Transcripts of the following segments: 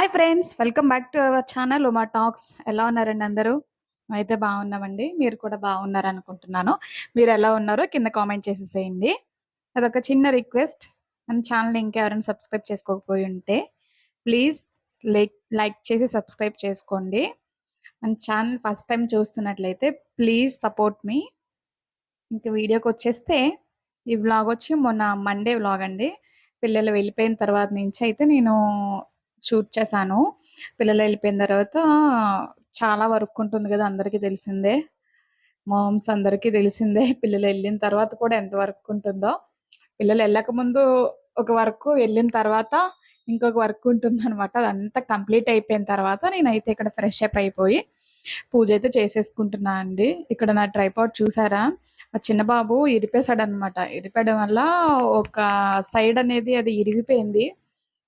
Hi friends welcome back to our channel Uma talks ఎలా ఉన్నారండి అందరూ? అయితే బాగున్నామండి. మీరు కూడా బాగున్నారు అనుకుంటున్నాను మీరు ఎలా ఉన్నారో కింద కామెంట్ చేసేసేయండి. అదొక చిన్న రిక్వెస్ట్ మన ఛానల్ ఇంకెవరైనా సబ్స్క్రైబ్ చేసుకోకపోయి ఉంటే ప్లీజ్ లైక్ లైక్ చేసి సబ్స్క్రైబ్ చేసుకోండి. మన ఛానల్ ఫస్ట్ టైం చూస్తున్నట్లయితే ప్లీజ్ సపోర్ట్ మీ ఇంక వీడియోకి వచ్చేస్తే ఈ వ్లాగ్ వచ్చి మొన్న మండే వ్లాగ్ అండి. పిల్లలు వెళ్ళిపోయిన తర్వాత నుంచి అయితే నేను షూట్ చేశాను. పిల్లలు వెళ్ళిపోయిన తర్వాత చాలా వర్క్ ఉంటుంది కదా అందరికీ తెలిసిందే. మామ్స్ అందరికీ తెలిసిందే. పిల్లలు వెళ్ళిన తర్వాత కూడా ఎంత వర్క్ ఉంటుందో. పిల్లలు వెళ్ళక ముందు ఒక వర్క్ వెళ్ళిన తర్వాత ఇంకొక వర్క్ ఉంటుంది అనమాట అదంతా కంప్లీట్ అయిపోయిన తర్వాత నేనైతే ఇక్కడ ఫ్రెష్ అప్ అయిపోయి పూజ అయితే చేసేసుకుంటున్నా అండి. ఇక్కడ నా ట్రైపాడ్ చూసారా? మా చిన్న బాబు ఇరిపేశాడు అనమాట ఇరిపేయడం వల్ల ఒక సైడ్ అనేది అది ఇరిగిపోయింది.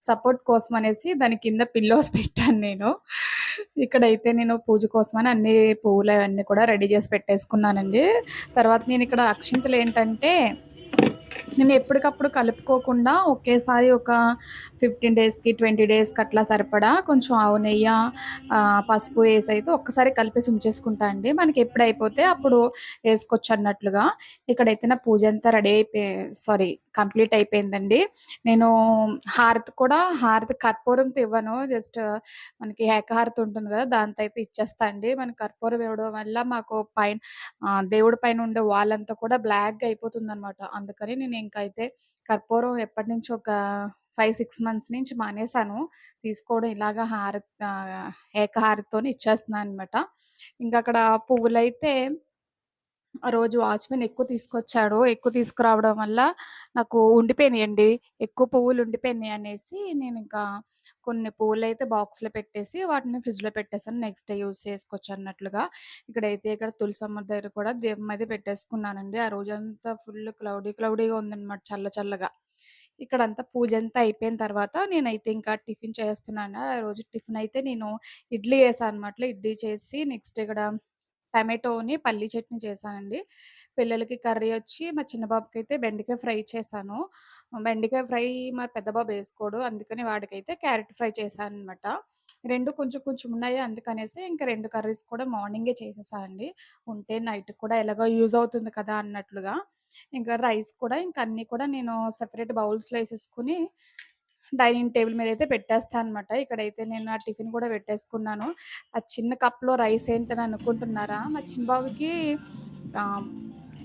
సపోర్ట్ కోసం అనేసి దాని కింద పిల్లోస్ పెట్టాను నేను. ఇక్కడైతే నేను పూజ కోసమని అన్ని పువ్వులు అవన్నీ కూడా రెడీ చేసి పెట్టేసుకున్నానండి. తర్వాత నేను ఇక్కడ అక్షింతలు ఏంటంటే నేను ఎప్పటికప్పుడు కలుపుకోకుండా ఒకేసారి ఒక ఫిఫ్టీన్ డేస్కి ట్వంటీ డేస్కి అట్లా సరిపడా కొంచెం ఆవు నెయ్యి పసుపు వేసి అయితే ఒక్కసారి కలిపేసి ఉంచేసుకుంటా అండి. మనకి ఎప్పుడు అయిపోతే అప్పుడు వేసుకోవచ్చు అన్నట్లుగా. ఇక్కడైతే నా పూజ అంతా రెడీ అయిపోయి సారీ కంప్లీట్ అయిపోయిందండి. నేను హారతి కూడా హారతి కర్పూరంతో ఇవ్వను. జస్ట్ మనకి ఏకహారతి ఉంటుంది కదా దాంతో అయితే ఇచ్చేస్తా అండి. మన కర్పూరం ఇవ్వడం వల్ల మాకు పైన దేవుడి పైన ఉండే వాల్ అంతా కూడా బ్లాక్గా అయిపోతుంది అనమాట అందుకని నేను ఇంకైతే కర్పూరం ఎప్పటి నుంచి ఒక ఫైవ్ సిక్స్ మంత్స్ నుంచి మానేశాను. తీసుకోవడం ఇలాగా హారతి ఆ, ఇచ్చేస్తున్నాను అనమాట ఇంకా అక్కడ పువ్వులైతే ఆ రోజు వాచ్మెన్ ఎక్కువ తీసుకొచ్చాడు ఎక్కువ తీసుకురావడం వల్ల నాకు ఉండిపోయినాయండి. ఎక్కువ పువ్వులు ఉండిపోయినాయి అనేసి నేను ఇంకా కొన్ని పువ్వులు అయితే బాక్స్లో పెట్టేసి వాటిని ఫ్రిడ్జ్లో పెట్టేసాను. నెక్స్ట్ డే యూజ్ చేసుకోవచ్చు అన్నట్లుగా ఇక్కడైతే ఇక్కడ తులసమ్మ దగ్గర కూడా దీపం అయితే పెట్టేసుకున్నానండి. ఆ రోజంతా ఫుల్ క్లౌడీ క్లౌడీగా ఉందన్నమాట చల్ల చల్లగా. ఇక్కడంతా పూజ అంతా అయిపోయిన తర్వాత నేనైతే ఇంకా టిఫిన్ చేస్తున్నాను. ఆ రోజు టిఫిన్ అయితే నేను ఇడ్లీ వేసాను అనమాట ఇడ్లీ చేసి నెక్స్ట్ ఇక్కడ టమాటోని పల్లి చట్నీ చేశానండి. పిల్లలకి కర్రీ వచ్చి మా చిన్న బాబుకి అయితే బెండకాయ ఫ్రై చేశాను. బెండకాయ ఫ్రై మా పెద్ద బాబు వేసుకోడు. అందుకని వాడికైతే క్యారెట్ ఫ్రై చేశాను అనమాట రెండు కొంచెం కొంచెం ఉన్నాయి అందుకనేసి ఇంకా రెండు కర్రీస్ కూడా మార్నింగే చేసేసానండి. ఉంటే నైట్ కూడా ఎలాగో యూజ్ అవుతుంది కదా అన్నట్లుగా. ఇంకా రైస్ కూడా ఇంకా అన్నీ కూడా నేను సెపరేట్ బౌల్స్లో వేసేసుకుని డైనింగ్ టేబుల్ మీద అయితే పెట్టేస్తాను అనమాట ఇక్కడైతే నేను ఆ టిఫిన్ కూడా పెట్టేసుకున్నాను. ఆ చిన్న కప్లో రైస్ ఏంటని అనుకుంటున్నారా? మా చిన్న బాబుకి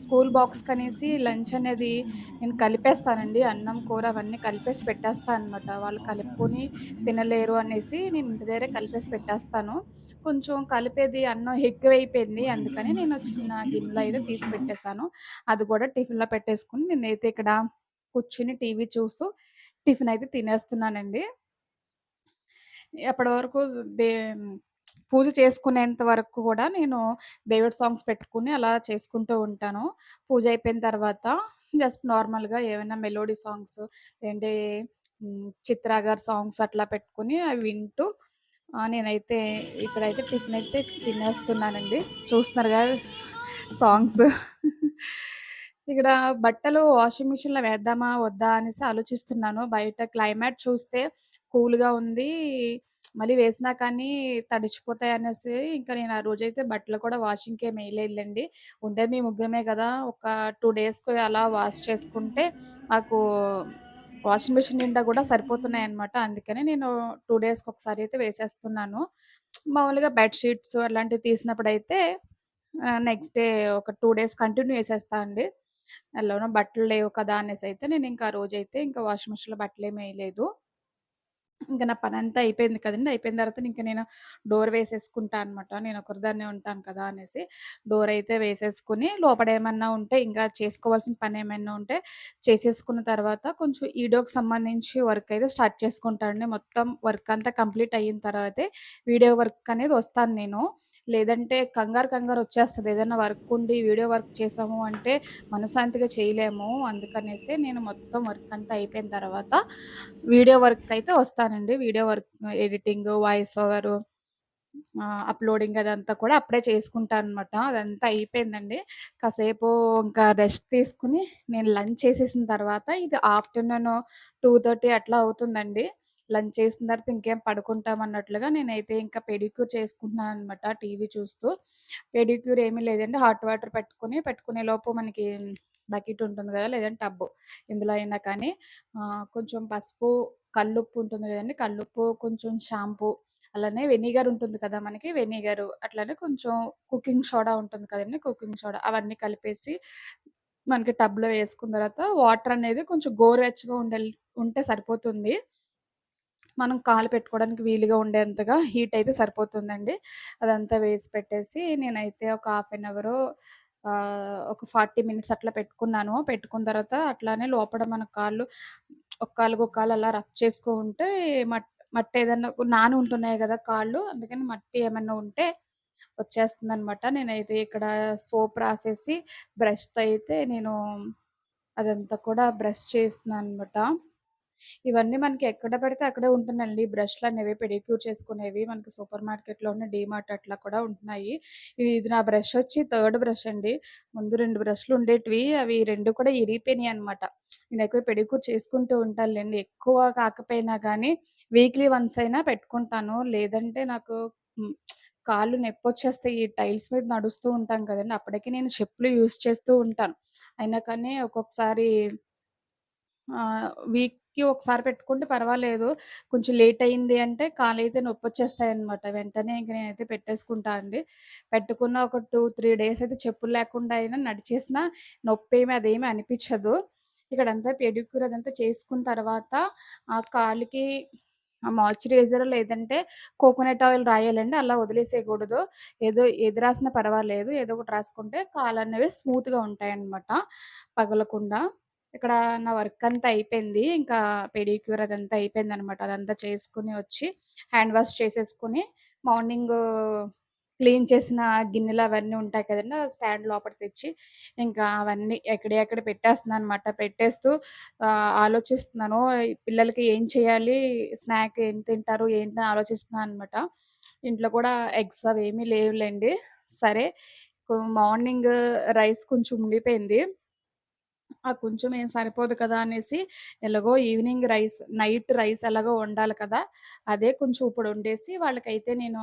స్కూల్ బాక్స్ కనేసి లంచ్ అనేది నేను కలిపేస్తానండి. అన్నం కూర అవన్నీ కలిపేసి పెట్టేస్తాను అనమాట వాళ్ళు కలుపుకొని తినలేరు అనేసి నేను ఇంటి దగ్గరే కలిపేసి పెట్టేస్తాను. కొంచెం కలిపేది అన్నం ఎక్కువైపోయింది. అందుకని నేను చిన్న గిన్నెలో అయితే తీసి పెట్టేశాను. అది కూడా టిఫిన్లో పెట్టేసుకుని నేనైతే ఇక్కడ కూర్చుని టీవీ చూస్తూ టిఫిన్ అయితే తినేస్తున్నానండి. ఎప్పటి వరకు దే పూజ చేసుకునేంత వరకు కూడా నేను దేవుడి సాంగ్స్ పెట్టుకుని అలా చేసుకుంటూ ఉంటాను. పూజ అయిపోయిన తర్వాత జస్ట్ నార్మల్గా ఏమైనా మెలోడీ సాంగ్స్ ఏంటి చిత్రా గారి సాంగ్స్ అట్లా పెట్టుకుని అవి వింటూ నేనైతే ఇక్కడైతే టిఫిన్ అయితే తినేస్తున్నానండి. చూస్తున్నారు కదా సాంగ్స్. ఇక్కడ బట్టలు వాషింగ్ మిషన్లో వేద్దామా? వద్దా? అనేసి ఆలోచిస్తున్నాను. బయట క్లైమేట్ చూస్తే కూల్గా ఉంది. మళ్ళీ వేసినా కానీ తడిచిపోతాయి అనేసి ఇంకా నేను ఆ రోజైతే బట్టలు కూడా వాషింగ్కి ఏమి వేయలేదులేండి ఉండేది మీ ముగ్గురమే కదా? ఒక టూ డేస్కి అలా వాష్ చేసుకుంటే మాకు వాషింగ్ మిషన్ నిండా కూడా సరిపోతున్నాయి అనమాట అందుకని నేను టూ డేస్కి ఒకసారి అయితే వేసేస్తున్నాను. మామూలుగా బెడ్షీట్స్ అలాంటివి తీసినప్పుడు అయితే నెక్స్ట్ డే ఒక టూ డేస్ కంటిన్యూ వేసేస్తా అండి. ఎలానో బట్టలు లేవు కదా అనేసి అయితే నేను ఇంకా ఆ రోజైతే ఇంకా వాషింగ్ మిషన్లో బట్టలు ఏమి వేయలేదు. ఇంకా నా పని అంతా అయిపోయింది కదండి. అయిపోయిన తర్వాత ఇంకా నేను డోర్ వేసేసుకుంటా అనమాట నేను ఒకరిదాన్నే ఉంటాను కదా అనేసి డోర్ అయితే వేసేసుకుని లోపల ఏమన్నా ఉంటే ఇంకా చేసుకోవాల్సిన పని ఏమైనా ఉంటే చేసేసుకున్న తర్వాత కొంచెం ఈడోకి సంబంధించి వర్క్ అయితే స్టార్ట్ చేసుకుంటానండి. మొత్తం వర్క్ అంతా కంప్లీట్ అయిన తర్వాతే వీడియో వర్క్ అనేది వస్తాను నేను. లేదంటే కంగారు కంగారు వచ్చేస్తుంది. ఏదైనా వర్క్ ఉండి వీడియో వర్క్ చేసాము అంటే మనశాంతిగా చేయలేము. అందుకనేసి నేను మొత్తం వర్క్ అంతా అయిపోయిన తర్వాత వీడియో వర్క్ అయితే వస్తానండి. Video work editing voice over uploading అదంతా కూడా అప్పుడే చేసుకుంటాను అనమాట అదంతా అయిపోయిందండి. కాసేపు ఇంకా రెస్ట్ తీసుకుని నేను లంచ్ చేసేసిన తర్వాత ఇది ఆఫ్టర్నూన్ టూ థర్టీ అట్లా అవుతుందండి. లంచ్ చేసిన తర్వాత ఇంకేం పడుకుంటాం అన్నట్లుగా నేనైతే ఇంకా పెడిక్యూర్ చేసుకుంటున్నాను అనమాట టీవీ చూస్తూ. పెడిక్యూర్ ఏమీ లేదండి హాట్ వాటర్ పెట్టుకుని పెట్టుకునే లోపు మనకి బకెట్ ఉంటుంది కదా లేదంటే టబ్బు ఎందులో అయినా కానీ కొంచెం పసుపు, కల్లుప్పు ఉంటుంది కదండి కల్లుప్పు, కొంచెం షాంపూ అలానే వెనిగర్ ఉంటుంది కదా! మనకి వెనిగర్ అట్లానే కొంచెం కుకింగ్ సోడా ఉంటుంది కదండి కుకింగ్ సోడా అవన్నీ కలిపేసి మనకి టబ్‌లో వేసుకున్న తర్వాత వాటర్ అనేది కొంచెం గోరువెచ్చగా ఉండే ఉంటే సరిపోతుంది. మనం కాలు పెట్టుకోవడానికి వీలుగా ఉండేంతగా హీట్ అయితే సరిపోతుందండి. అదంతా వేసి పెట్టేసి నేనైతే ఒక హాఫ్ అన్ అవరు ఒక 40 మినిట్స్ అట్లా పెట్టుకున్నాను. పెట్టుకున్న తర్వాత అట్లానే లోపల మన కాళ్ళు ఒక కాలుకి ఒక కాలు అలా రఫ్ చేసుకో ఉంటే మట్టి ఏదన్నా నాని ఉంటున్నాయి కదా కాళ్ళు. అందుకని మట్టి ఏమన్నా ఉంటే వచ్చేస్తుందనమాట. నేనైతే ఇక్కడ సోప్ రాసేసి బ్రష్‌తో అయితే నేను అదంతా కూడా బ్రష్ చేస్తున్నాను అనమాట ఇవన్నీ మనకి ఎక్కడ పడితే అక్కడే ఉంటున్నాయండి. ఈ బ్రష్‌లనేవి పెడిక్యూర్ చేసుకునేవి మనకి సూపర్ మార్కెట్‌లోనే డీమార్ట్ అట్లా కూడా ఉంటున్నాయి. ఇది నా బ్రష్ వచ్చి థర్డ్ బ్రష్ అండి. ముందు రెండు బ్రష్‌లు ఉండేటివి. అవి రెండు కూడా ఇరిగిపోయినాయనమాట. నేను ఎక్కువ పెడిక్యూర్ చేసుకుంటూ ఉంటానులేండి ఎక్కువ కాకపోయినా కానీ వీక్లీ వన్స్ అయినా పెట్టుకుంటాను. లేదంటే నాకు కాళ్ళు కాళ్ళు నొప్పొచ్చేస్తాయి. ఈ టైల్స్ మీద నడుస్తూ ఉంటాం కదండి అప్పటికి నేను చెప్పులు యూస్ చేస్తూ ఉంటాను. అయినా కానీ ఒక్కొక్కసారి వీక్ వీక్‌కి ఒకసారి పెట్టుకుంటే పర్వాలేదు. కొంచెం లేట్ అయింది అంటే కాలు అయితే నొప్పి వచ్చేస్తాయి అనమాట వెంటనే ఇంక నేనైతే పెట్టేసుకుంటా అండి. పెట్టుకున్న ఒక 2, 3 డేస్ అయితే చెప్పులు లేకుండా అయినా నడిచేసిన నొప్పి ఏమి అదేమి ఇక్కడ ఇక్కడంతా పెడిక్యూర్ అదంతా చేసుకున్న తర్వాత ఆ కాలుకి ఆ మాయిశ్చరైజర్ లేదంటే కోకోనట్ ఆయిల్ రాయాలండి. అలా వదిలేసేయకూడదు. ఏదో ఏది రాసినా పర్వాలేదు. ఏదో ఒకటి రాసుకుంటే కాళ్ళనేవి స్మూత్‌గా ఉంటాయన్నమాట. పగలకుండా. ఇక్కడ నా వర్క్ అంతా అయిపోయింది. ఇంకా పెడిక్యూర్ అదంతా అయిపోయిందనమాట. అదంతా చేసుకుని వచ్చి హ్యాండ్ వాష్ చేసేసుకొని మార్నింగ్ క్లీన్ చేసిన గిన్నెలు అవన్నీ ఉంటాయి కదండీ! స్టాండ్ లోపల తెచ్చి ఇంకా అవన్నీ ఎక్కడ పెట్టేస్తున్నాను అనమాట పెట్టేస్తూ ఆలోచిస్తున్నాను. పిల్లలకి ఏం చేయాలి? స్నాక్ ఏం తింటారు? ఏంటి అని ఆలోచిస్తున్నాననమాట. ఇంట్లో కూడా ఎగ్స్ అవి ఏమీ లేవులేండి సరే మార్నింగ్ రైస్ కొంచెం ఉండిపోయింది. ఆ కొంచెం ఏం సరిపోదు కదా! అనేసి ఎలాగో ఈవినింగ్ రైస్ నైట్ రైస్ ఎలాగో వండాలి కదా! అదే కొంచెం ఇప్పుడు వండేసి వాళ్ళకైతే నేను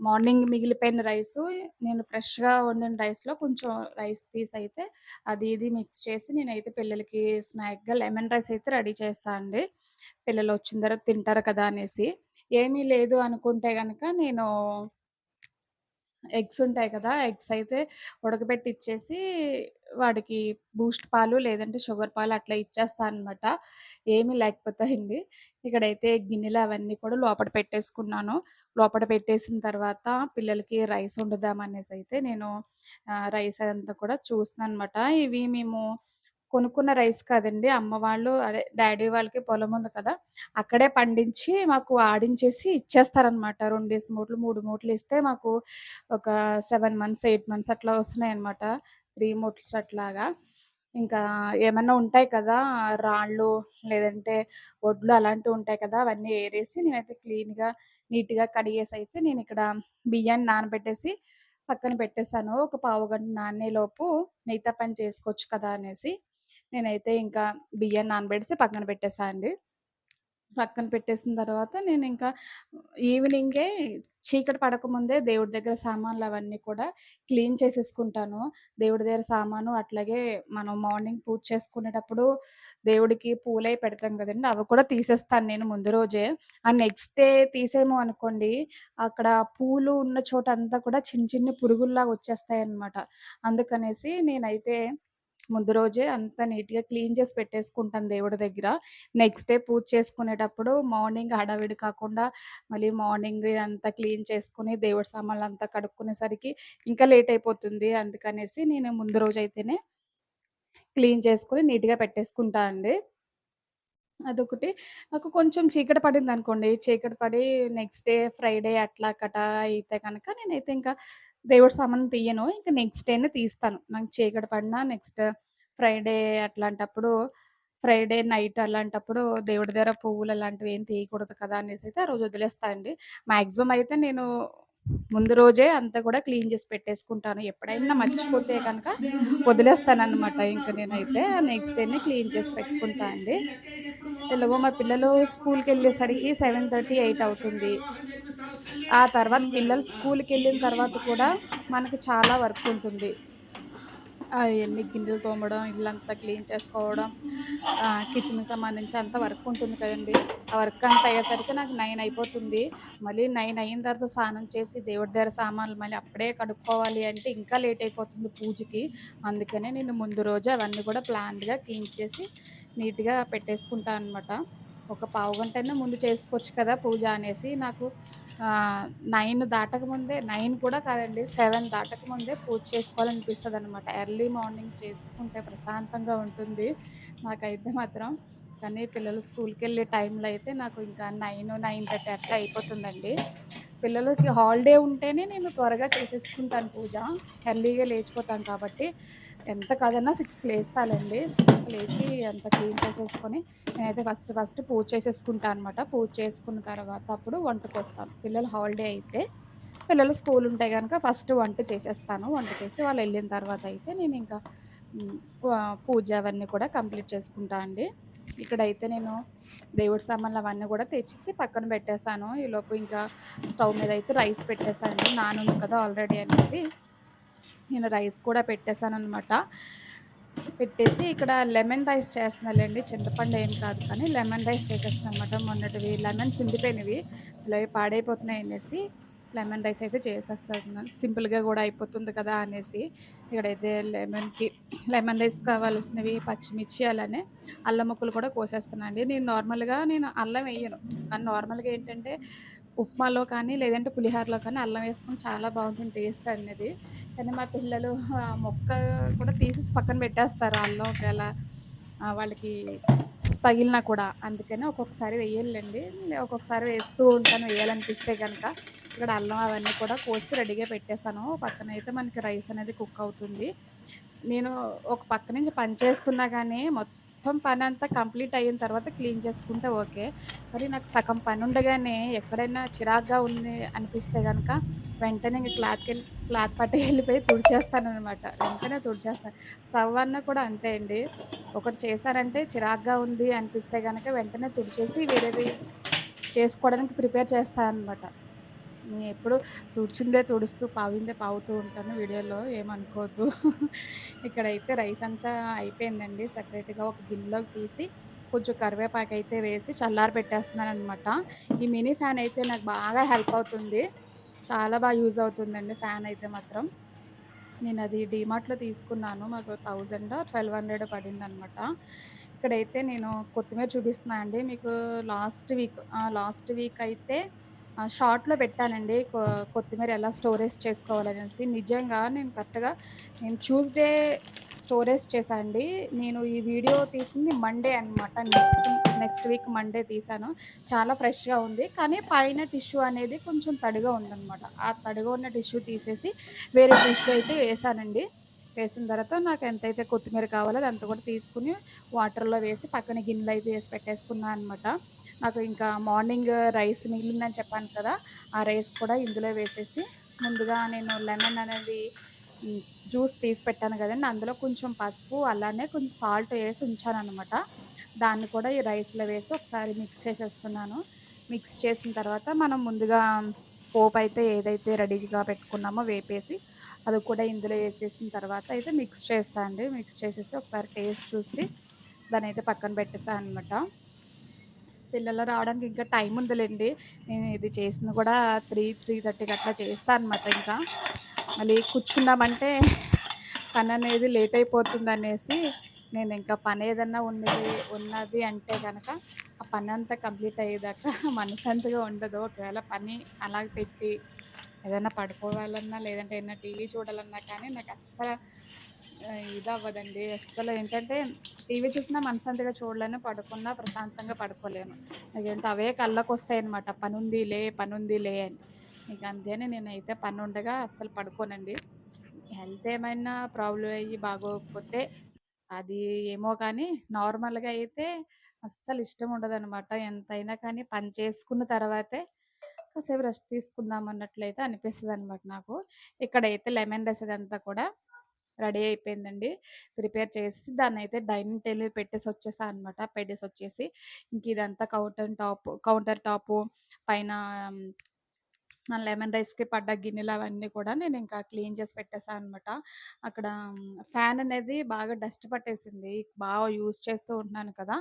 మార్నింగ్ మిగిలిపోయిన రైస్ నేను ఫ్రెష్‌గా వండిన రైస్‌లో కొంచెం రైస్ తీసి అయితే అది ఇది మిక్స్ చేసి నేనైతే పిల్లలకి స్నాక్‌గా లెమన్ రైస్ అయితే రెడీ చేస్తాను అండి. పిల్లలు వచ్చిన తర్వాత తింటారు కదా! అనేసి. ఏమీ లేదు అనుకుంటే కనుక నేను ఎగ్స్ ఉంటాయి కదా! ఎగ్స్ అయితే ఉడకబెట్టి ఇచ్చేసి వాడికి బూస్ట్ పాలు లేదంటే షుగర్ పాలు అట్లా ఇచ్చేస్తా అనమాట. ఏమీ లేకపోతాయండి ఇక్కడైతే గిన్నెలు అవన్నీ కూడా లోపల పెట్టేసుకున్నాను. లోపల పెట్టేసిన తర్వాత పిల్లలకి రైస్ వండుదామనేసైతే నేను రైస్ అంతా కూడా చూస్తున్నాననమాట. ఇవి మేము కొనుక్కున్న రైస్ కాదండి. అమ్మ వాళ్ళు అదే డాడీ వాళ్ళకి పొలం ఉంది కదా! అక్కడే పండించి మాకు ఆడించేసి ఇచ్చేస్తారనమాట. రెండేసి మూటలు, మూడు మూటలు ఇస్తే మాకు ఒక సెవెన్ మంత్స్, ఎయిట్ మంత్స్ అట్లా వస్తున్నాయన్నమాట. 3 మూటల్స్ అట్లాగా. ఇంకా ఏమన్నా ఉంటాయి కదా! రాళ్ళు లేదంటే వడ్లు అలాంటివి ఉంటాయి కదా! అవన్నీ ఏరేసి నేనైతే క్లీన్‌గా, నీట్‌గా కడిగేసి అయితే నేను ఇక్కడ బియ్యాన్ని నానబెట్టేసి పక్కన పెట్టేసాను. ఒక పావుగంట నానేలోపు మిగతా పని చేసుకోవచ్చు కదా! అనేసి. నేనైతే ఇంకా బియ్యం నానబెట్టేసి పక్కన పెట్టేసా అండి. పక్కన పెట్టేసిన తర్వాత నేను ఇంకా ఈవినింగే చీకటి పడకముందే దేవుడి దగ్గర సామాన్లు అవన్నీ కూడా క్లీన్ చేసేసుకుంటాను. దేవుడి దగ్గర సామాను అట్లాగే మనం మార్నింగ్ పూజ చేసుకునేటప్పుడు దేవుడికి పూలై పెడతాం కదండి అవి కూడా తీసేస్తాను నేను ముందు రోజే. ఆ నెక్స్ట్ డే తీసేమో అనుకోండి, అక్కడ పూలు ఉన్న చోట అంతా కూడా చిన్న చిన్ని పురుగుల్లాగా వచ్చేస్తాయన్నమాట. అందుకనేసి నేనైతే ముందు రోజే అంతా నీట్‌గా క్లీన్ చేసి పెట్టేసుకుంటాను దేవుడి దగ్గర. నెక్స్ట్ డే పూజ చేసుకునేటప్పుడు మార్నింగ్ హడావిడి కాకుండా మళ్ళీ మార్నింగ్ అంతా క్లీన్ చేసుకొని దేవుడి సామాన్లు అంతా కడుక్కునేసరికి ఇంకా లేట్ అయిపోతుంది. అందుకనేసి నేను ముందు రోజైతేనే క్లీన్ చేసుకొని నీట్‌గా పెట్టేసుకుంటా అండి. అదొకటి. నాకు కొంచెం చీకటి పడింది అనుకోండి చీకటి పడి నెక్స్ట్ డే ఫ్రైడే అట్లా కట అయితే కనుక నేనైతే ఇంకా దేవుడు సామాన్ తీయను. ఇంకా నెక్స్ట్ డేనే తీస్తాను. నాకు చీకటి పడినా నెక్స్ట్ ఫ్రైడే అట్లాంటప్పుడు ఫ్రైడే నైట్ అలాంటప్పుడు దేవుడి దగ్గర పువ్వులు అలాంటివి ఏం తీయకూడదు కదా! అనేసి అయితే ఆ రోజు వదిలేస్తా అండి. మాక్సిమం అయితే నేను ముందు రోజే అంతా కూడా క్లీన్ చేసి పెట్టేసుకుంటాను ఎప్పుడైనా మర్చిపోతే కనుక వదిలేస్తాను అనమాట ఇంకా నేనైతే నెక్స్ట్ డేనే క్లీన్ చేసి పెట్టుకుంటా అండి ఎలాగో మా పిల్లలు స్కూల్కి వెళ్ళేసరికి సెవెన్ థర్టీ ఎయిట్ అవుతుంది. ఆ తర్వాత పిల్లలు స్కూల్కి వెళ్ళిన తర్వాత కూడా మనకు చాలా వర్క్ ఉంటుంది. అవన్నీ గిన్నెలు తోమడం ఇల్లంతా క్లీన్ చేసుకోవడం కిచెన్కి సంబంధించి అంత వర్క్ ఉంటుంది కదండి. ఆ వర్క్ అంతా అయ్యేసరికి నాకు నైన్ అయిపోతుంది. మళ్ళీ నైన్ అయిన తర్వాత స్నానం చేసి దేవుడి దగ్గర సామాన్లు మళ్ళీ అప్పుడే కడుక్కోవాలి అంటే ఇంకా లేట్ అయిపోతుంది పూజకి. అందుకనే నేను ముందు రోజు అవన్నీ కూడా ప్లాన్గా క్లీన్ చేసి నీట్గా పెట్టేసుకుంటాను అనమాట ఒక పావు గంటనే ముందు చేసుకోవచ్చు కదా పూజ అనేసి. నాకు నైన్ దాటకముందే నైన్ కూడా కాదండి సెవెన్ దాటకముందే పూజ చేసుకోవాలనిపిస్తుంది అనమాట ఎర్లీ మార్నింగ్ చేసుకుంటే ప్రశాంతంగా ఉంటుంది నాకైతే మాత్రం. కానీ పిల్లలు స్కూల్కి వెళ్ళే టైంలో అయితే నాకు ఇంకా నైన్ నైన్ థర్టీ అట్లా అయిపోతుందండి. పిల్లలకి హాలిడే ఉంటేనే నేను త్వరగా చేసేసుకుంటాను పూజ. ఎర్లీగా లేచిపోతాను కాబట్టి. ఎంత కాదన్నా సిక్స్కి లేస్తాలండి. సిక్స్కి లేచి అంత క్లీన్ చేసేసుకొని నేనైతే ఫస్ట్ ఫస్ట్ పూజ చేసేసుకుంటాను అనమాట పూజ చేసుకున్న తర్వాత అప్పుడు వంటకు వస్తాను. పిల్లలు హాలిడే అయితే పిల్లలు స్కూల్ ఉంటే కనుక ఫస్ట్ వంట చేసేస్తాను. వంట చేసి వాళ్ళు వెళ్ళిన తర్వాత అయితే నేను ఇంకా పూజ అవన్నీ కూడా కంప్లీట్ చేసుకుంటా అండి. ఇక్కడైతే నేను దేవుడి సామాన్లు అవన్నీ కూడా తెచ్చేసి పక్కన పెట్టేశాను. ఈలోపు ఇంకా స్టవ్ మీద అయితే రైస్ పెట్టేశాను. నానుంది కదా ఆల్రెడీ అనేసి. నేను రైస్ కూడా పెట్టేశాను అనమాట పెట్టేసి ఇక్కడ లెమన్ రైస్ చేస్తున్నాలేండి చింతపండు ఏం కాదు కానీ లెమన్ రైస్ చేసేస్తాను అనమాట మొన్నటివి లెమన్స్ ఉండిపోయినవి ఇలా పాడైపోతున్నాయి అనేసి లెమన్ రైస్ అయితే చేసేస్తాను. సింపుల్గా కూడా అయిపోతుంది కదా అనేసి ఇక్కడైతే లెమన్కి లెమన్ రైస్ కావాల్సినవి పచ్చిమిర్చి అలానే అల్లం ముక్కలు కూడా కోసేస్తున్నాను నేను నార్మల్గా నేను అల్లం వేయను. కానీ నార్మల్గా ఏంటంటే ఉప్మాలో కానీ లేదంటే పులిహోరలో కానీ అల్లం వేసుకుని చాలా బాగుంటుంది టేస్ట్ అనేది. కానీ మా పిల్లలు మొక్క కూడా తీసేసి పక్కన పెట్టేస్తారు అల్లం ఒకవేళ వాళ్ళకి తగిలినా కూడా అందుకని ఒక్కొక్కసారి వేయాలండి. ఒక్కొక్కసారి వేస్తూ ఉంటాను వేయాలనిపిస్తే కనుక ఇక్కడ అల్లం అవన్నీ కూడా కోసి రెడీగా పెట్టేశాను. పక్కన అయితే మనకి రైస్ అనేది కుక్ అవుతుంది. నేను ఒక పక్క నుంచి పని చేస్తున్నా కానీ మొత్తం పని అంతా కంప్లీట్ అయిన తర్వాత క్లీన్ చేసుకుంటే ఓకే. మరి నాకు సగం పని ఉండగానే ఎక్కడైనా చిరాగ్గా ఉంది అనిపిస్తే కనుక వెంటనే ఇంక క్లాత్కి వెళ్ళి క్లాత్ పట్టి వెళ్ళిపోయి తుడిచేస్తాను అనమాట వెంటనే తుడిచేస్తాను స్టవ్ అన్న కూడా అంతే అండి. ఒకటి చేశారంటే చిరాగ్గా ఉంది అనిపిస్తే కనుక వెంటనే తుడిచేసి వేరేది చేసుకోవడానికి ప్రిపేర్ చేస్తాను అనమాట నేను ఎప్పుడు తుడిచిందే తుడుస్తూ పావిందే పావుతూ ఉంటాను వీడియోలో ఏమనుకోవద్దు. ఇక్కడైతే రైస్ అంతా అయిపోయిందండి. సపరేట్గా ఒక గిన్నెలోకి తీసి కొంచెం కరివేపాకు అయితే వేసి చల్లారి పెట్టేస్తున్నాను అనమాట ఈ మినీ ఫ్యాన్ అయితే నాకు బాగా హెల్ప్ అవుతుంది. చాలా బాగా యూజ్ అవుతుందండి ఫ్యాన్ అయితే మాత్రం. నేను అది డీమార్ట్లో తీసుకున్నాను. మాకు థౌజండ్ ట్వెల్వ్ హండ్రెడ్ పడింది అనమాట ఇక్కడైతే నేను కొత్తిమీర చూపిస్తున్నా అండి. మీకు లాస్ట్ వీక్ లాస్ట్ వీక్ అయితే షార్ట్‌లో పెట్టానండి. కొ కొత్తిమీర ఎలా స్టోరేజ్ చేసుకోవాలనేసి. నిజంగా నేను కరెక్ట్‌గా నేను ట్యూస్‌డే స్టోరేజ్ చేశాను అండి. నేను ఈ వీడియో తీసింది మండే అనమాట. నెక్స్ట్ నెక్స్ట్ వీక్ మండే తీశాను. చాలా ఫ్రెష్‌గా ఉంది. కానీ పైన టిష్యూ అనేది కొంచెం తడిగా ఉందనమాట. ఆ తడిగా ఉన్న టిష్యూ తీసేసి వేరే టిష్యూ అయితే వేసానండి వేసిన తర్వాత నాకు ఎంతైతే కొత్తిమీర కావాలో అదంతా కూడా తీసుకొని వాటర్‌లో వేసి పక్కన గిన్నెలు అయితే వేసి పెట్టేసుకున్నాను అనమాట. నాకు ఇంకా మార్నింగ్ రైస్ మిగిలిందని చెప్పాను కదా ఆ రైస్ కూడా ఇందులో వేసేసి ముందుగా నేను లెమన్ అనేది జ్యూస్ తీసి పెట్టాను కదండి అందులో కొంచెం పసుపు అలానే కొంచెం సాల్ట్ వేసి ఉంచాను అనమాట దాన్ని కూడా ఈ రైస్లో వేసి ఒకసారి మిక్స్ చేసేస్తున్నాను. మిక్స్ చేసిన తర్వాత మనం ముందుగా పోపు అయితే ఏదైతే రెడీగా పెట్టుకున్నామో వేపేసి అది కూడా ఇందులో వేసేసిన తర్వాత అయితే మిక్స్ చేస్తాను అండి. మిక్స్ చేసేసి ఒకసారి టేస్ట్ చూసి దాని అయితే పక్కన పెట్టేసాను అనమాట పిల్లలు రావడానికి ఇంకా టైం ఉందిలేండి. నేను ఇది చేసింది కూడా త్రీ త్రీ థర్టీకి అట్లా చేస్తాను అనమాట ఇంకా. మళ్ళీ కూర్చున్నామంటే పని అనేది లేట్ అయిపోతుంది అనేసి నేను ఇంకా పని ఏదన్నా ఉన్నది ఉన్నది అంటే కనుక ఆ పని అంతా కంప్లీట్ అయ్యేదాకా మనశ్శాంతిగా ఉండదు. ఒకవేళ పని అలా పెట్టి ఏదైనా పడుకోవాలన్నా లేదంటే ఏదైనా టీవీ చూడాలన్నా కానీ నాకు అస్సలు ఇది అవ్వదండి అస్సలు ఏంటంటే టీవీ చూసినా మనశాంతిగా చూడలేను పడుకున్నా ప్రశాంతంగా పడుకోలేను. నాకేంటో అవే కళ్ళకు వస్తాయి అనమాట పనుంది లే పనుంది లే అని. ఇక అంతేనే నేనైతే పని ఉండగా అస్సలు పడుకోనండి. హెల్త్ ఏమైనా ప్రాబ్లం అయ్యి బాగోకపోతే అది ఏమో కానీ నార్మల్గా అయితే అస్సలు ఇష్టం ఉండదనమాట ఎంతైనా కానీ పని చేసుకున్న తర్వాతే కాసేపు రెస్ట్ తీసుకుందాం అన్నట్లయితే అనిపిస్తుంది అనమాట నాకు. ఇక్కడైతే లెమన్ రైస్ కూడా రెడీ అయిపోయిందండి. ప్రిపేర్ చేసి దాన్ని అయితే డైనింగ్ టేబుల్ పెట్టేసి వచ్చేసా అనమాట. పెట్టేసొచ్చేసి ఇంక ఇదంతా కౌంటర్ టాప్ కౌంటర్ టాపు పైన ఆ లెమన్ రైస్‌కి పడ్డ గిన్నెలు అవన్నీ కూడా నేను ఇంకా క్లీన్ చేసి పెట్టేసాను అనమాట. అక్కడ ఫ్యాన్ అనేది బాగా డస్ట్ పట్టేసింది. బాగా యూజ్ చేస్తూ ఉంటున్నాను కదా!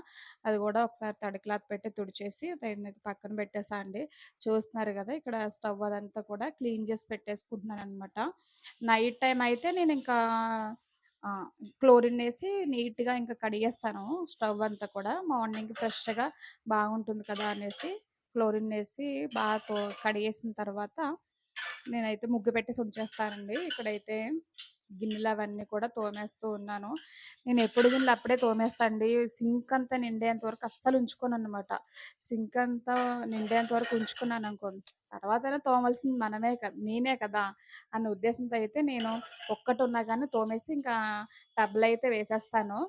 అది కూడా ఒకసారి తడి క్లాత్ పెట్టి తుడిచేసి పక్కన పెట్టేసా అండి. చూస్తున్నారు కదా ఇక్కడ స్టవ్ అదంతా కూడా క్లీన్ చేసి పెట్టేసుకుంటున్నాను అనమాట నైట్ టైం అయితే నేను ఇంకా క్లోరిన్ వేసి నీట్‌గా ఇంకా కడిగేస్తాను స్టవ్ అంతా కూడా. మార్నింగ్ ఫ్రెష్‌గా బాగుంటుంది కదా! అనేసి క్లోరిన్ వేసి బాగా తో కడిగేసిన తర్వాత నేనైతే ముగ్గు పెట్టేసి ఉంచేస్తానండి. ఇక్కడైతే గిన్నెలు అవన్నీ కూడా తోమేస్తూ ఉన్నాను. నేను ఎప్పుడు గిన్నెలు అప్పుడే తోమేస్తాండి సింక్ అంతా నిండేంత వరకు అస్సలు ఉంచుకోననమాట. సింక్ అంతా నిండేంత వరకు ఉంచుకున్నాను అనుకో తర్వాతనే తోమాల్సింది మనమే కదా నేనే కదా! అన్న ఉద్దేశంతో అయితే నేను ఒక్కటి ఉన్నా కానీ తోమేసి ఇంకా టబ్‌లో అయితే వేసేస్తాను.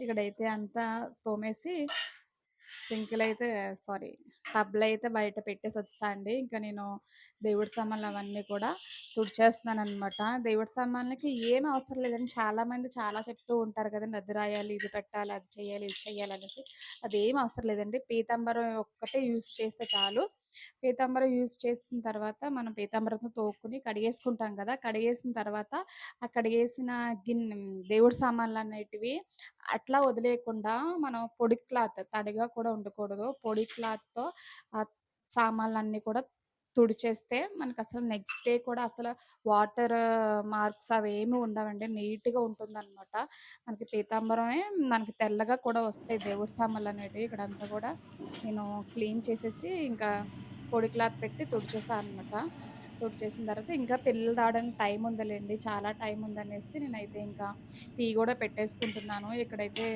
ఇక్కడైతే అంతా తోమేసి సింకులు అయితే సారీ టబ్లు అయితే బయట పెట్టేసి వచ్చా అండి. ఇంకా నేను దేవుడి సామాన్లు అవన్నీ కూడా తుడిచేస్తున్నాననమాట. దేవుడి సామాన్లకి ఏమి అవసరం లేదండి. చాలామంది చాలా చెప్తూ ఉంటారు కదండి అది రాయాలి, ఇది పెట్టాలి, అది చేయాలి, ఇది చేయాలి అనేసి. అది ఏం అవసరం లేదండి. పీతాంబరం ఒక్కటే యూజ్ చేస్తే చాలు. పీతాంబరం యూజ్ చేసిన తర్వాత మనం పీతాంబరంతో తోక్కుని కడిగేసుకుంటాం కదా! కడిగేసిన తర్వాత ఆ కడిగేసిన గిన్నె దేవుడి సామాన్లనేటివి అట్లా వదిలేయకుండా మనం పొడి క్లాత్ తడిగా కూడా ఉండకూడదు. పొడి క్లాత్‌తో ఆ సామాన్లన్నీ కూడా తుడిచేస్తే మనకసలు నెక్స్ట్ డే కూడా అసలు వాటర్ మార్క్స్ అవి ఏమి ఉండవండి. నీట్‌గా ఉంటుందనమాట. మనకి పీతాంబరమే మనకి తెల్లగా కూడా వస్తాయి దేవుడి సామాన్లనేటివి. ఇక్కడంతా కూడా నేను క్లీన్ చేసేసి ఇంకా పొడి క్లాత్ పెట్టి తుడిచేసాను అనమాట. తుడిచేసిన తర్వాత ఇంకా పిల్లలు రావడానికి టైం ఉందలేండి చాలా టైం ఉందనేసి నేనైతే ఇంకా టీ కూడా పెట్టేసుకుంటున్నాను. ఇక్కడైతే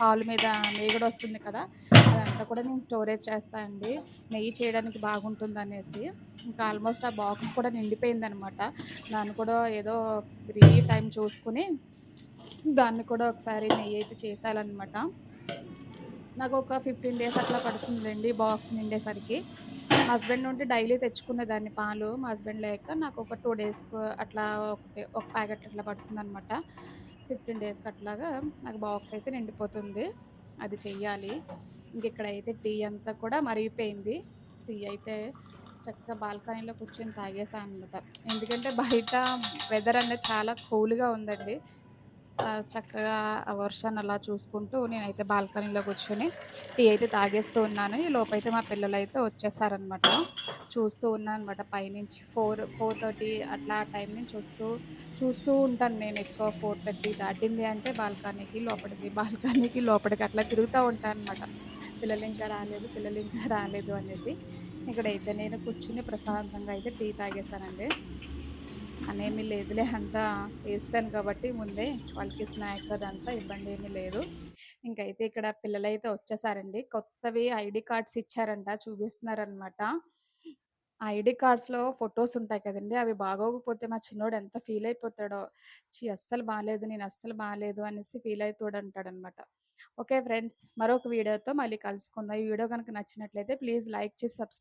పాలు మీద నెయ్యి కూడా వస్తుంది కదా! అదంతా కూడా నేను స్టోరేజ్ చేస్తా అండి. నెయ్యి చేయడానికి బాగుంటుందనేసి. ఇంకా ఆల్మోస్ట్ ఆ బాక్స్ కూడా నిండిపోయిందనమాట. దాన్ని కూడా ఏదో ఫ్రీ టైం చూసుకొని దాన్ని కూడా ఒకసారి నెయ్యి అయితే నెయ్యయితే నాకు ఒక ఫిఫ్టీన్ డేస్ అట్లా పడుతుందండి బాక్స్ నిండేసరికి. మా హస్బెండ్ ఉంటే డైలీ తెచ్చుకునేదాన్ని పాలు. మా హస్బెండ్ లేక నాకు ఒక టూ డేస్‌కు అట్లా ఒకటి ఒక ప్యాకెట్ అట్లా పడుతుందనమాట. 15 డేస్‌కి అట్లాగా నాకు బాక్స్ అయితే నిండిపోతుంది. అది చెయ్యాలి. ఇంకెక్కడైతే టీ అంతా కూడా మరిగిపోయింది. టీ అయితే చక్కగా బాల్కనీలో కూర్చొని తాగేసాను అనమాట. ఎందుకంటే బయట వెదర్ అనేది చాలా కూల్‌గా ఉందండి. చక్కగా వర్షాన్ని అలా చూసుకుంటూ నేనైతే బాల్కనీలో కూర్చొని టీ అయితే తాగేస్తూ ఉన్నాను. ఈలోపైతే మా పిల్లలు అయితే వచ్చేసారనమాట. చూస్తూ ఉన్నాను అనమాట పైనుంచి 4, 4:30 అట్లా ఆ టైం నుంచి చూస్తూ చూస్తూ ఉంటాను నేను ఎక్కువ ఫోర్ థర్టీ దాటింది అంటే బాల్కనీకి, లోపలికి బాల్కనీకి, లోపలికి అట్లా తిరుగుతూ ఉంటాను అనమాట పిల్లలు ఇంకా రాలేదు, పిల్లలు ఇంకా రాలేదు అనేసి. ఇక్కడైతే నేను కూర్చొని ప్రశాంతంగా అయితే టీ తాగేసానండి. అనేమి లేదులే అంతా చేస్తాను కాబట్టి ముందే వాళ్ళకి స్నాక్ అదంతా ఇబ్బందేమీ లేదు. ఇంకైతే ఇక్కడ పిల్లలైతే వచ్చేసారండి. కొత్తవి ఐడీ కార్డ్స్ ఇచ్చారంట చూపిస్తున్నారనమాట. ఐడి కార్డ్స్‌లో ఫొటోస్ ఉంటాయి కదండి అవి బాగోకపోతే మా చిన్నోడు ఎంత ఫీల్ అయిపోతాడో. చీ అస్సలు బాగాలేదు నేను అస్సలు బాగాలేదు అనేసి ఫీల్ అవుతాడు అంటాడనమాట ఓకే ఫ్రెండ్స్ మరొక వీడియోతో మళ్ళీ కలుసుకుందాం. ఈ వీడియో కనుక నచ్చినట్లయితే ప్లీజ్ లైక్ చేసి సబ్స్క్రైబ్